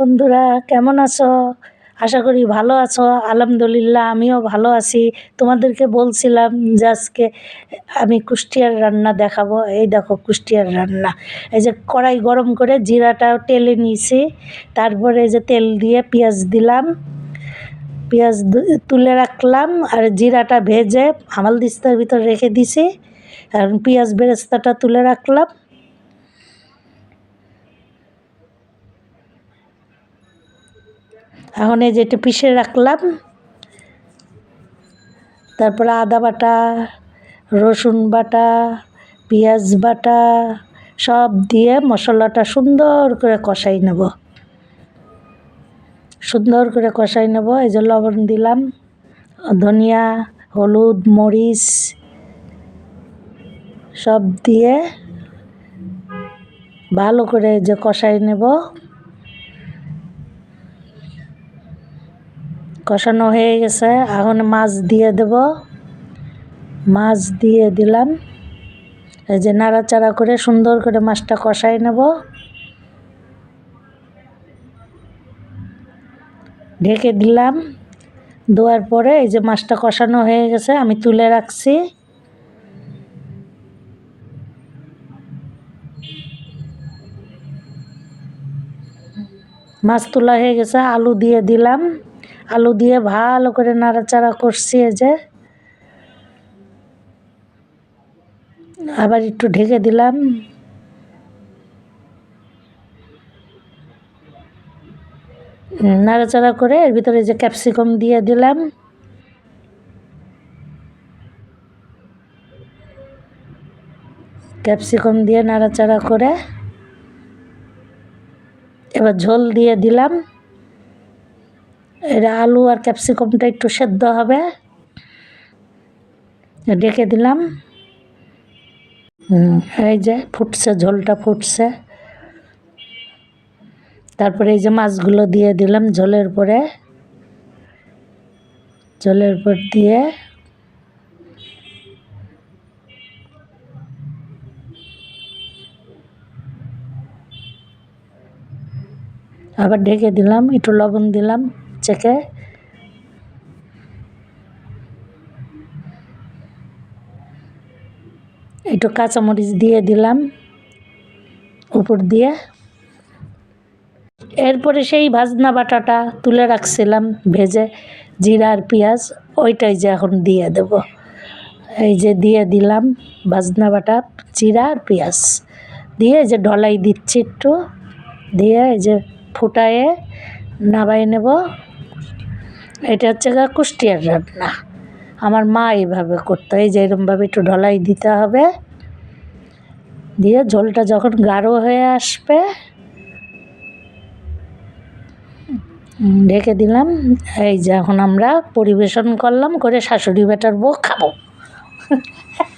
বন্ধুরা, কেমন আছো? আশা করি ভালো আছো। আলহামদুলিল্লাহ, আমিও ভালো আছি। তোমাদেরকে বলছিলাম যে আজকে আমি কুষ্টিয়ার রান্না দেখাবো। এই দেখো কুষ্টিয়ার রান্না। এই যে কড়াই গরম করে জিরাটা টেলে নিয়েছি। তারপরে যে তেল দিয়ে পেঁয়াজ দিলাম। পেঁয়াজ তুলে রাখলাম আর জিরাটা ভেজে হামাল দিস্তার ভিতর রেখে দিছি। আর পেঁয়াজ বেরেস্তাটা তুলে রাখলাম। এখন এই যেটা পিষে রাখলাম। তারপরে আদা বাটা, রসুন বাটা, পেঁয়াজ বাটা, সব দিয়ে মশলাটা সুন্দর করে কষাই নেব। সুন্দর করে কষাই নেব, এই যে লবণ দিলাম, ধনিয়া, হলুদ, মরিচ, সব দিয়ে ভালো করে যে কষাই নেব। কষানো হয়ে গেছে। এখন মাছ দিয়ে দেব। মাছ দিয়ে দিলাম। এই যে নাড়াচাড়া করে সুন্দর করে মাছটা কষাই নেব। ঢেকে দিলাম। দেওয়ার পরে এই যে মাছটা কষানো হয়ে গেছে, আমি তুলে রাখছি। মাছ তোলা হয়ে গেছে, আলু দিয়ে দিলাম। আলু দিয়ে ভালো করে নাড়াচাড়া করছি যে। আবার একটু ঢেকে দিলাম। নাড়াচাড়া করে এর ভিতরে যে ক্যাপসিকাম দিয়ে দিলাম। ক্যাপসিকাম দিয়ে নাড়াচাড়া করে এবার ঝোল দিয়ে দিলাম। আলু আর ক্যাপসিকামটা একটু সেদ্ধ হবে। ডেকে দিলাম। এই যে ফুটছে, ঝোলটা ফুটছে। তারপরে এই যে মাছগুলো দিয়ে দিলাম ঝোলের পরে। ঝোলের পর দিয়ে আবার ঢেকে দিলাম, একটু লবণ দিলাম। চেকে একটু কাঁচামরিচ দিয়ে দিলাম উপর দিয়ে। এরপরে সেই ভাজনা বাটাটা তুলে রাখছিলাম ভেজে জিরা আর পেঁয়াজ, ওইটাই যে এখন দিয়ে দেব। এই যে দিয়ে দিলাম ভাজনা বাটা, জিরা আর পেঁয়াজ। দিয়ে যে ঢলাই দিচ্ছি একটু। দিয়ে এই যে ফুটায়ে নাবাই নেব। এটা হচ্ছে গা কুষ্টিয়ার রান্না। আমার মা এইভাবে করতো, এই যে এরমভাবে একটু ঢলাই দিতে হবে। দিয়ে ঝোলটা যখন গাঢ় হয়ে আসবে ঢেকে দিলাম। এই যে এখন আমরা পরিবেশন করলাম, করে শাশুড়ি বেটার বউ খাব।